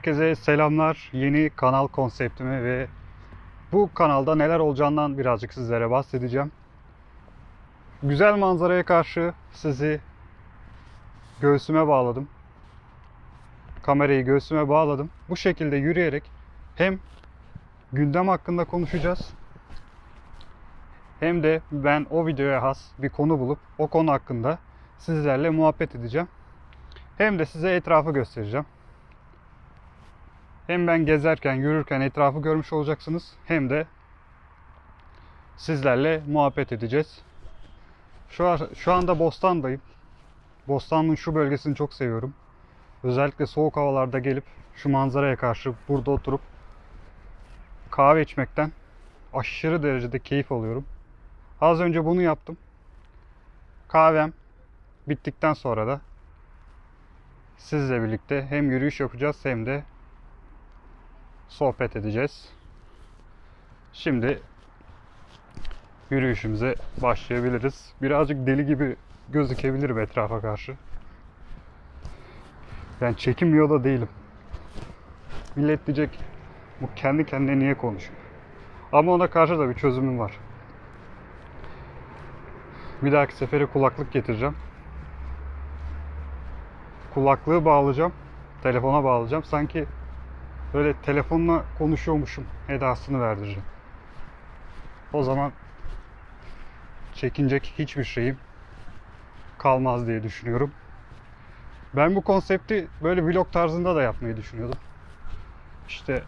Herkese selamlar. Yeni kanal konseptime ve bu kanalda neler olacağından birazcık sizlere bahsedeceğim. Güzel manzaraya karşı sizi göğsüme bağladım. Kamerayı göğsüme bağladım. Bu şekilde yürüyerek hem gündem hakkında konuşacağız hem de ben o videoya has bir konu bulup o konu hakkında sizlerle muhabbet edeceğim. Hem de size etrafı göstereceğim. Hem ben gezerken, yürürken etrafı görmüş olacaksınız. Hem de sizlerle muhabbet edeceğiz. Şu, an, şu anda Bostan'dayım. Bostan'ın şu bölgesini çok seviyorum. Özellikle soğuk havalarda gelip şu manzaraya karşı burada oturup kahve içmekten aşırı derecede keyif alıyorum. Az önce bunu yaptım. Kahvem bittikten sonra da sizle birlikte hem yürüyüş yapacağız hem de sohbet edeceğiz. Şimdi yürüyüşümüze başlayabiliriz. Birazcık deli gibi gözükebilirim etrafa karşı. Yani çekinmiyor da değilim. Millet diyecek bu kendi kendine niye konuşuyor? Ama ona karşı da bir çözümüm var. Bir dahaki sefere kulaklık getireceğim. Kulaklığı bağlayacağım. Telefona bağlayacağım. Sanki böyle telefonla konuşuyormuşum edasını verdireceğim. O zaman çekinecek hiçbir şeyim kalmaz diye düşünüyorum. Ben bu konsepti böyle vlog tarzında da yapmayı düşünüyordum. İşte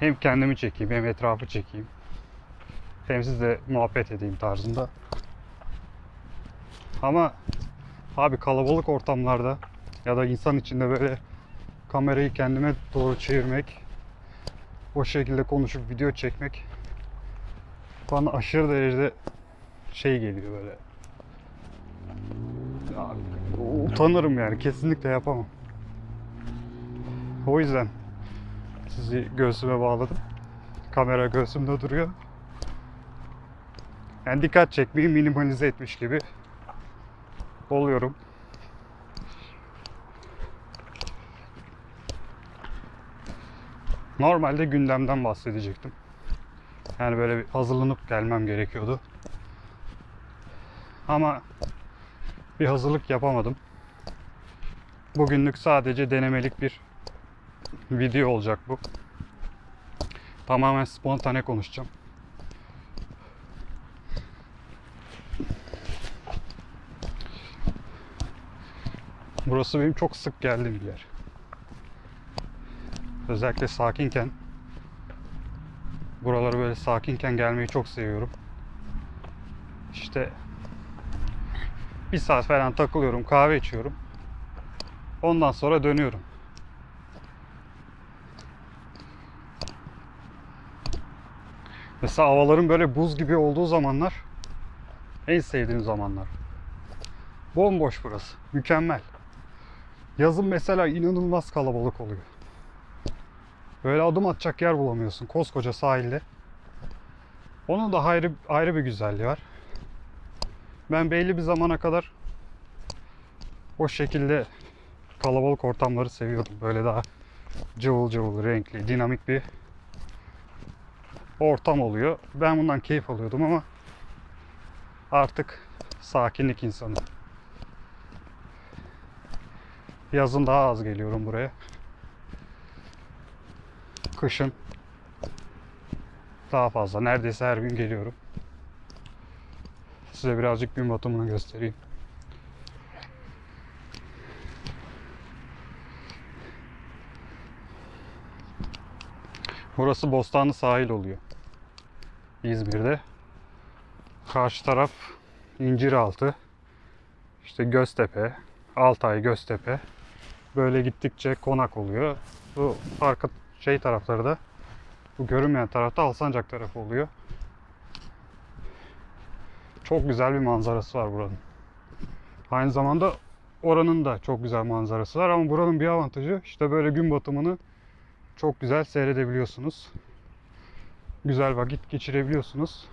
hem kendimi çekeyim hem etrafı çekeyim. Hem sizle muhabbet edeyim tarzında. Ama abi kalabalık ortamlarda ya da insan içinde böyle kamerayı kendime doğru çevirmek, o şekilde konuşup video çekmek bana aşırı derecede şey geliyor böyle. Utanırım yani kesinlikle yapamam. O yüzden sizi göğsüme bağladım. Kamera göğsümde duruyor. Yani dikkat çekmeyi minimalize etmiş gibi oluyorum. Normalde gündemden bahsedecektim. Yani böyle bir hazırlanıp gelmem gerekiyordu. Ama bir hazırlık yapamadım. Bugünlük sadece denemelik bir video olacak bu. Tamamen spontane konuşacağım. Burası benim çok sık geldiğim bir yer. Özellikle sakinken buraları böyle sakinken gelmeyi çok seviyorum. İşte bir saat falan takılıyorum, kahve içiyorum. Ondan sonra dönüyorum. Mesela havaların böyle buz gibi olduğu zamanlar en sevdiğim zamanlar. Bomboş burası. Mükemmel. Yazın mesela inanılmaz kalabalık oluyor. Böyle adım atacak yer bulamıyorsun koskoca sahilde. Onun da ayrı, ayrı bir güzelliği var. Ben belli bir zamana kadar o şekilde kalabalık ortamları seviyordum. Böyle daha cıvıl cıvıl, renkli, dinamik bir ortam oluyor. Ben bundan keyif alıyordum ama artık sakinlik insanı. Yazın daha az geliyorum buraya. Kışın daha fazla. Neredeyse her gün geliyorum. Size birazcık gün batımını göstereyim. Burası Bostanlı sahil oluyor. İzmir'de. Karşı taraf İnciraltı. İşte Göztepe, Altay, Göztepe. Böyle gittikçe konak oluyor. Bu arka şey tarafları da bu görünmeyen tarafta Alsancak tarafı oluyor. Çok güzel bir manzarası var buranın. Aynı zamanda oranın da çok güzel manzarası var ama buranın bir avantajı işte böyle gün batımını çok güzel seyredebiliyorsunuz. Güzel vakit geçirebiliyorsunuz.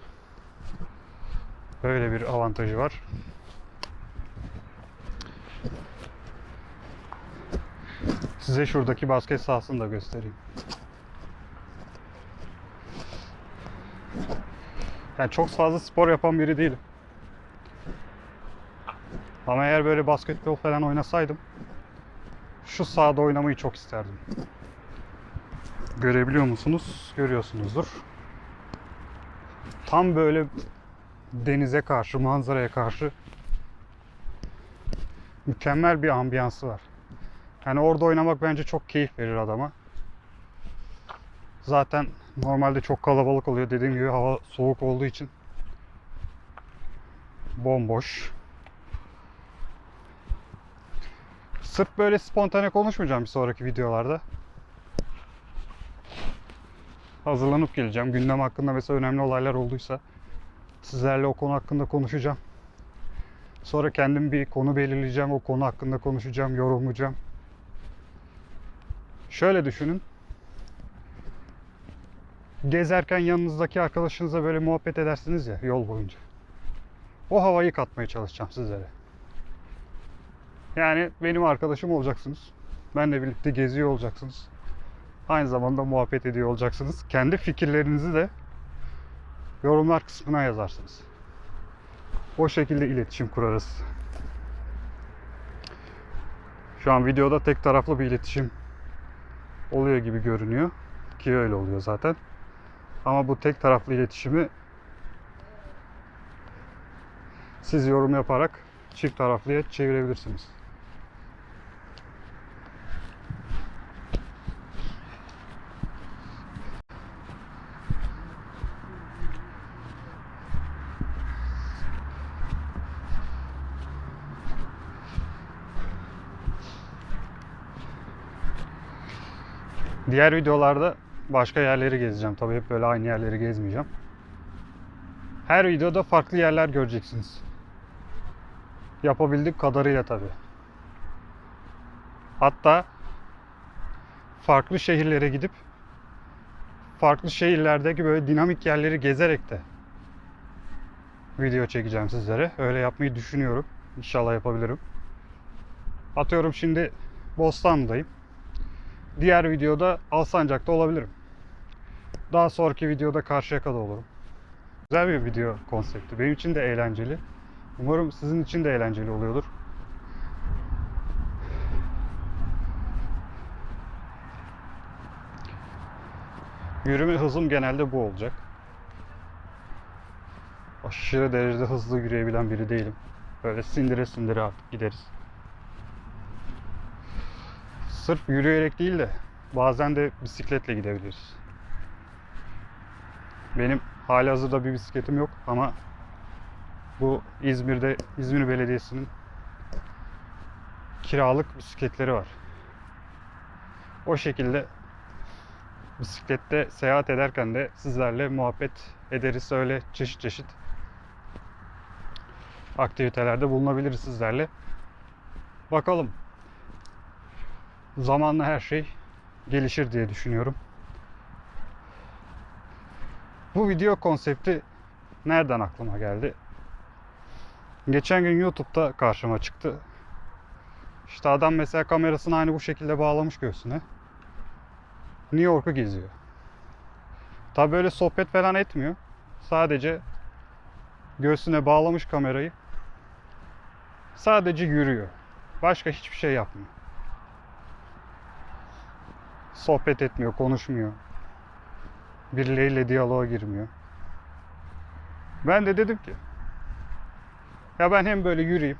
Böyle bir avantajı var. Size şuradaki basket sahasını da göstereyim. Yani çok fazla spor yapan biri değilim. Ama eğer böyle basketbol falan oynasaydım şu sahada oynamayı çok isterdim. Görebiliyor musunuz? Görüyorsunuzdur. Tam böyle denize karşı, manzaraya karşı mükemmel bir ambiyansı var. Yani orada oynamak bence çok keyif verir adama. Zaten normalde çok kalabalık oluyor. Dediğim gibi hava soğuk olduğu için bomboş. Sırf böyle spontane konuşmayacağım bir sonraki videolarda. Hazırlanıp geleceğim. Gündem hakkında mesela önemli olaylar olduysa sizlerle o konu hakkında konuşacağım. Sonra kendim bir konu belirleyeceğim. O konu hakkında konuşacağım, yorumlayacağım. Şöyle düşünün. Gezerken yanınızdaki arkadaşınıza böyle muhabbet edersiniz ya yol boyunca. O havayı katmaya çalışacağım sizlere. Yani benim arkadaşım olacaksınız. Benle birlikte geziyor olacaksınız. Aynı zamanda muhabbet ediyor olacaksınız. Kendi fikirlerinizi de yorumlar kısmına yazarsınız. O şekilde iletişim kurarız. Şu an videoda tek taraflı bir iletişim oluyor gibi görünüyor. Ki öyle oluyor zaten. Ama bu tek taraflı iletişimi siz yorum yaparak çift taraflıya çevirebilirsiniz. Diğer videolarda başka yerleri gezeceğim. Tabii hep böyle aynı yerleri gezmeyeceğim. Her videoda farklı yerler göreceksiniz. Yapabildiğim kadarıyla tabii. Hatta farklı şehirlere gidip farklı şehirlerdeki böyle dinamik yerleri gezerek de video çekeceğim sizlere. Öyle yapmayı düşünüyorum. İnşallah yapabilirim. Atıyorum şimdi Bostanlı'dayım. Diğer videoda Alsancak'ta olabilirim. Daha sonraki videoda Karşıyaka'da olurum. Güzel bir video konsepti. Benim için de eğlenceli. Umarım sizin için de eğlenceli oluyordur. Yürüme hızım genelde bu olacak. Aşırı derecede hızlı yürüyebilen biri değilim. Böyle sindire sindire artık gideriz. Sırf yürüyerek değil de bazen de bisikletle gidebiliriz. Benim hali hazırda bir bisikletim yok ama bu İzmir'de İzmir Belediyesi'nin kiralık bisikletleri var. O şekilde bisiklette seyahat ederken de sizlerle muhabbet ederiz öyle çeşit çeşit aktivitelerde bulunabiliriz sizlerle. Bakalım. Zamanla her şey gelişir diye düşünüyorum. Bu video konsepti nereden aklıma geldi? Geçen gün YouTube'da karşıma çıktı. İşte adam mesela kamerasını aynı bu şekilde bağlamış göğsüne. New York'u geziyor. Tabi böyle sohbet falan etmiyor. Sadece göğsüne bağlamış kamerayı. Sadece yürüyor. Başka hiçbir şey yapmıyor. Sohbet etmiyor, konuşmuyor. Birileriyle diyaloğa girmiyor. Ben de dedim ki ya ben hem böyle yürüyeyim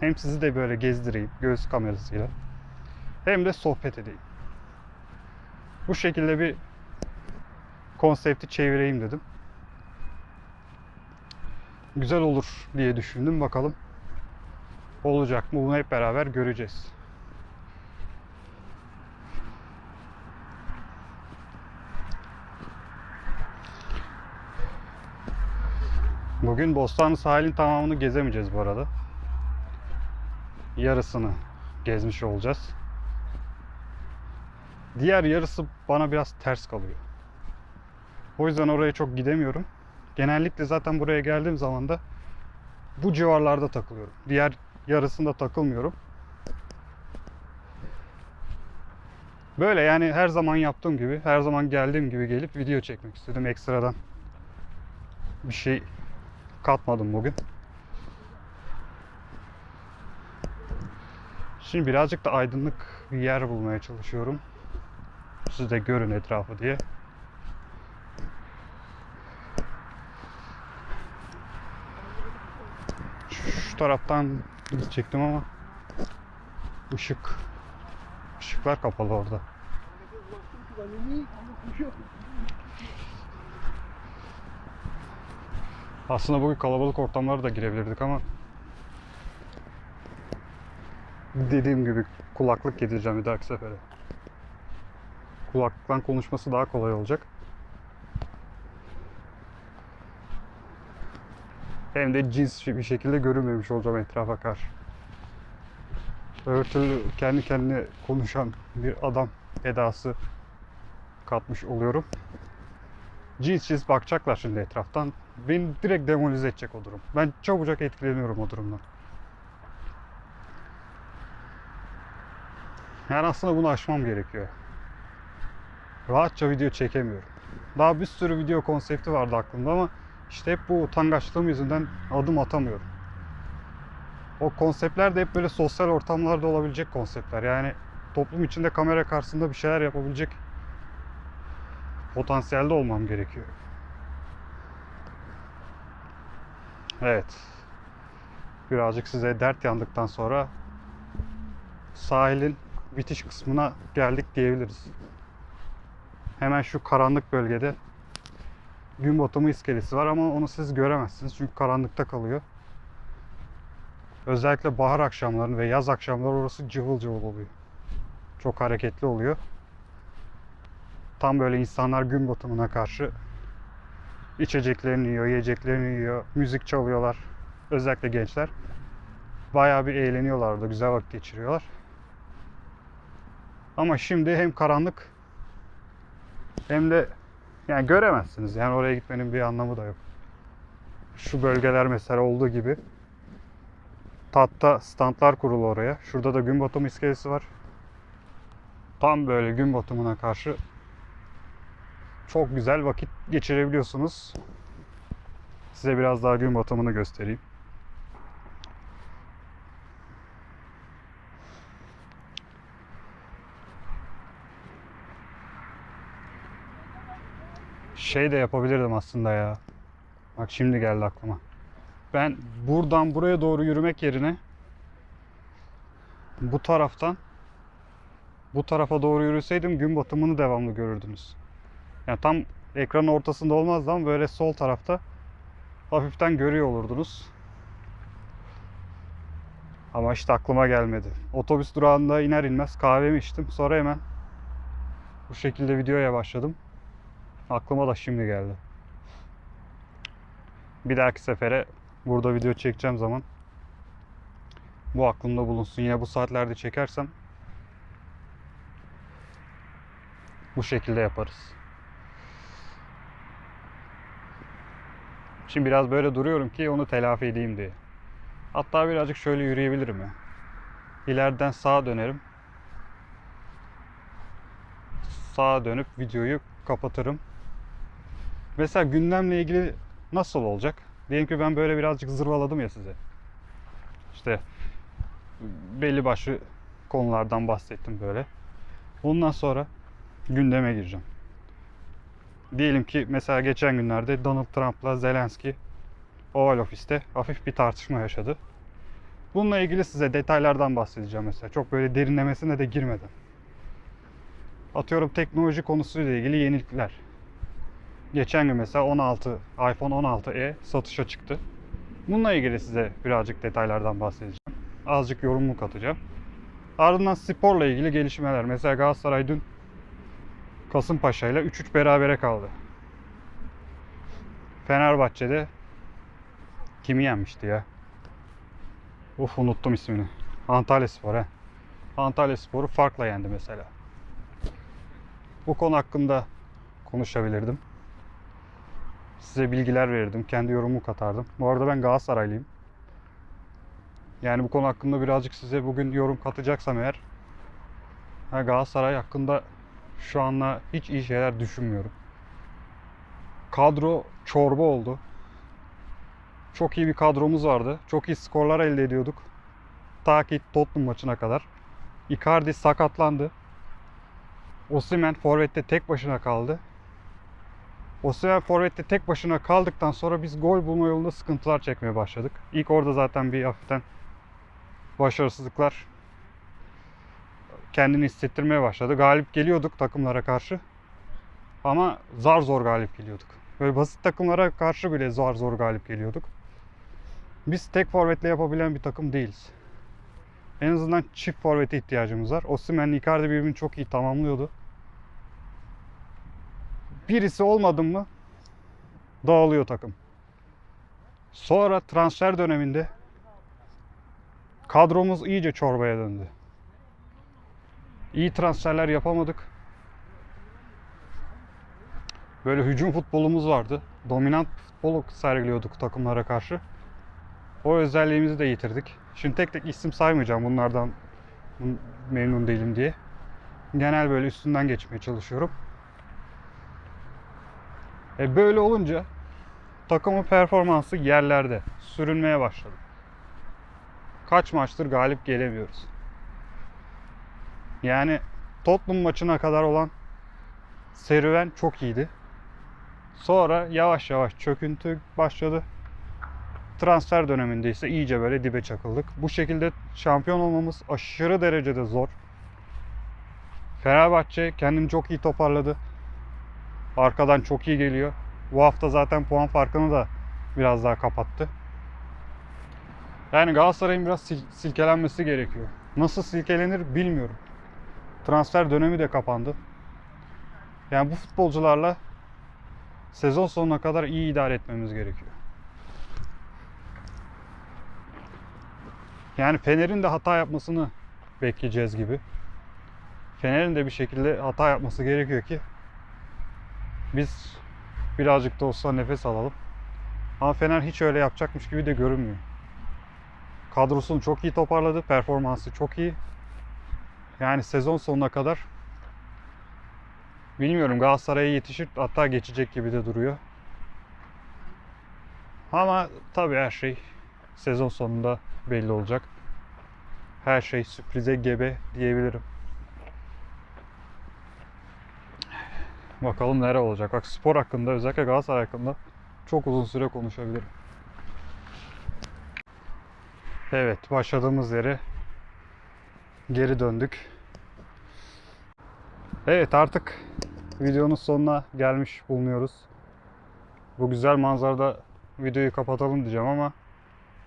hem sizi de böyle gezdireyim göğüs kamerasıyla hem de sohbet edeyim. Bu şekilde bir konsepti çevireyim dedim. Güzel olur diye düşündüm bakalım. Olacak mı bunu hep beraber göreceğiz. Bugün Bostanlı sahilin tamamını gezemeyeceğiz bu arada. Yarısını gezmiş olacağız. Diğer yarısı bana biraz ters kalıyor. O yüzden oraya çok gidemiyorum. Genellikle zaten buraya geldiğim zaman da bu civarlarda takılıyorum. Diğer yarısında takılmıyorum. Böyle yani her zaman yaptığım gibi, her zaman geldiğim gibi gelip video çekmek istedim ekstradan. Bir şey katmadım bugün. Şimdi birazcık da aydınlık bir yer bulmaya çalışıyorum. Siz de görün etrafı diye. Şu taraftan gidecektim ama ışık ışıklar kapalı orada. Aslında bugün kalabalık ortamlara da girebilirdik ama dediğim gibi kulaklık getireceğim bir dahaki sefere. Kulaklıktan konuşması daha kolay olacak. Hem de cins bir şekilde görünmemiş olacağım etrafa karşı. Öbür türlü kendi kendine konuşan bir adam edası katmış oluyorum. Cins cins bakacaklar şimdi etraftan. Beni direkt demolize edecek o durum. Ben çabucak etkileniyorum o durumdan. Yani aslında bunu aşmam gerekiyor. Rahatça video çekemiyorum. Daha bir sürü video konsepti vardı aklımda ama işte hep bu utangaçlığım yüzünden adım atamıyorum. O konseptler de hep böyle sosyal ortamlarda olabilecek konseptler. Yani toplum içinde kamera karşısında bir şeyler yapabilecek potansiyelde olmam gerekiyor. Evet. Birazcık size dert yandıktan sonra sahilin bitiş kısmına geldik diyebiliriz. Hemen şu karanlık bölgede gün batımı iskelesi var ama onu siz göremezsiniz çünkü karanlıkta kalıyor. Özellikle bahar akşamları ve yaz akşamları orası cıvıl cıvıl oluyor. Çok hareketli oluyor. Tam böyle insanlar gün batımına karşı içeceklerini yiyor, yiyeceklerini yiyor, müzik çalıyorlar. Özellikle gençler. Bayağı bir eğleniyorlar orada, güzel vakit geçiriyorlar. Ama şimdi hem karanlık hem de yani göremezsiniz. Yani oraya gitmenin bir anlamı da yok. Şu bölgeler mesela olduğu gibi tatta standlar kurulu oraya. Şurada da gün batımı iskelesi var. Tam böyle gün batımına karşı çok güzel vakit geçirebiliyorsunuz. Size biraz daha gün batımını göstereyim. Şey de yapabilirdim aslında ya. Bak şimdi geldi aklıma. Ben buradan buraya doğru yürümek yerine bu taraftan bu tarafa doğru yürüseydim gün batımını devamlı görürdünüz. Yani tam ekranın ortasında olmazdı ama böyle sol tarafta hafiften görüyor olurdunuz. Ama işte aklıma gelmedi. Otobüs durağında iner inmez kahvemi içtim. Sonra hemen bu şekilde videoya başladım. Aklıma da şimdi geldi. Bir dahaki sefere burada video çekeceğim zaman bu aklımda bulunsun. Yine bu saatlerde çekersem bu şekilde yaparız. Şimdi biraz böyle duruyorum ki onu telafi edeyim diye. Hatta birazcık şöyle yürüyebilirim ya. İleriden sağa dönerim. Sağa dönüp videoyu kapatırım. Mesela gündemle ilgili nasıl olacak? Diyelim ki ben böyle birazcık zırvaladım ya size. İşte belli başlı konulardan bahsettim böyle. Ondan sonra gündeme gireceğim. Diyelim ki mesela geçen günlerde Donald Trump'la Zelenski Oval Ofis'te hafif bir tartışma yaşadı. Bununla ilgili size detaylardan bahsedeceğim mesela. Çok böyle derinlemesine de girmeden. Atıyorum teknoloji konusuyla ilgili yenilikler. Geçen gün mesela 16 iPhone 16e satışa çıktı. Bununla ilgili size birazcık detaylardan bahsedeceğim. Azıcık yorumluk atacağım. Ardından sporla ilgili gelişmeler. Mesela Galatasaray dün Kasımpaşa ile 3-3 berabere kaldı. Fenerbahçe'de kimi yenmişti ya? Uf unuttum ismini. Antalya Spor he. Antalya Spor'u farkla yendi mesela. Bu konu hakkında konuşabilirdim. Size bilgiler verirdim. Kendi yorumumu katardım. Bu arada ben Galatasaraylıyım. Yani bu konu hakkında birazcık size bugün yorum katacaksam eğer Galatasaray hakkında şu anda hiç iyi şeyler düşünmüyorum. Kadro çorba oldu. Çok iyi bir kadromuz vardı. Çok iyi skorlar elde ediyorduk. Ta ki Tottenham maçına kadar. Icardi sakatlandı. Osimhen forvette tek başına kaldı. Osimhen forvette tek başına kaldıktan sonra biz gol bulma yolunda sıkıntılar çekmeye başladık. İlk orada zaten bir hafiften başarısızlıklar kendini hissettirmeye başladı. Galip geliyorduk takımlara karşı. Ama zar zor galip geliyorduk. Böyle basit takımlara karşı bile zor zor galip geliyorduk. Biz tek forvetle yapabilen bir takım değiliz. En azından çift forvete ihtiyacımız var. Osimhen, Icardi birbirini çok iyi tamamlıyordu. Birisi olmadı mı dağılıyor takım. Sonra transfer döneminde kadromuz iyice çorbaya döndü. İyi transferler yapamadık. Böyle hücum futbolumuz vardı. Dominant futbolu sergiliyorduk takımlara karşı. O özelliğimizi de yitirdik. Şimdi tek tek isim saymayacağım bunlardan memnun değilim diye. Genel böyle üstünden geçmeye çalışıyorum. E böyle olunca takımın performansı yerlerde. Sürünmeye başladı. Kaç maçtır galip gelemiyoruz. Yani Tottenham maçına kadar olan serüven çok iyiydi. Sonra yavaş yavaş çöküntü başladı. Transfer döneminde ise iyice böyle dibe çakıldık. Bu şekilde şampiyon olmamız aşırı derecede zor. Fenerbahçe kendini çok iyi toparladı. Arkadan çok iyi geliyor. Bu hafta zaten puan farkını da biraz daha kapattı. Yani Galatasaray'ın biraz sil- silkelenmesi gerekiyor. Nasıl silkelenir bilmiyorum. Transfer dönemi de kapandı. Yani bu futbolcularla sezon sonuna kadar iyi idare etmemiz gerekiyor. Yani Fener'in de hata yapmasını bekleyeceğiz gibi. Fener'in de bir şekilde hata yapması gerekiyor ki biz birazcık da olsa nefes alalım. Ama Fener hiç öyle yapacakmış gibi de görünmüyor. Kadrosunu çok iyi toparladı. Performansı çok iyi. Yani sezon sonuna kadar bilmiyorum Galatasaray'a yetişir hatta geçecek gibi de duruyor. Ama tabii her şey sezon sonunda belli olacak. Her şey sürprize gebe diyebilirim. Bakalım nere olacak. Bak spor hakkında özellikle Galatasaray hakkında çok uzun süre konuşabilirim. Evet başladığımız yere geri döndük. Evet artık videonun sonuna gelmiş bulunuyoruz. Bu güzel manzarada videoyu kapatalım diyeceğim ama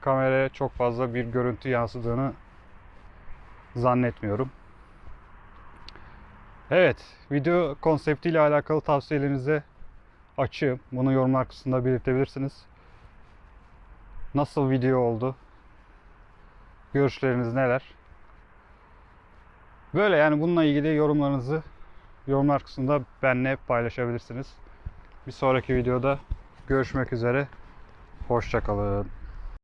kameraya çok fazla bir görüntü yansıdığını zannetmiyorum. Evet, video konseptiyle alakalı tavsiyelerinize açığım. Bunu yorumlar kısmında belirtebilirsiniz. Nasıl video oldu? Görüşleriniz neler? Böyle yani bununla ilgili yorumlarınızı yorumlar kısmında benimle paylaşabilirsiniz. Bir sonraki videoda görüşmek üzere. Hoşçakalın.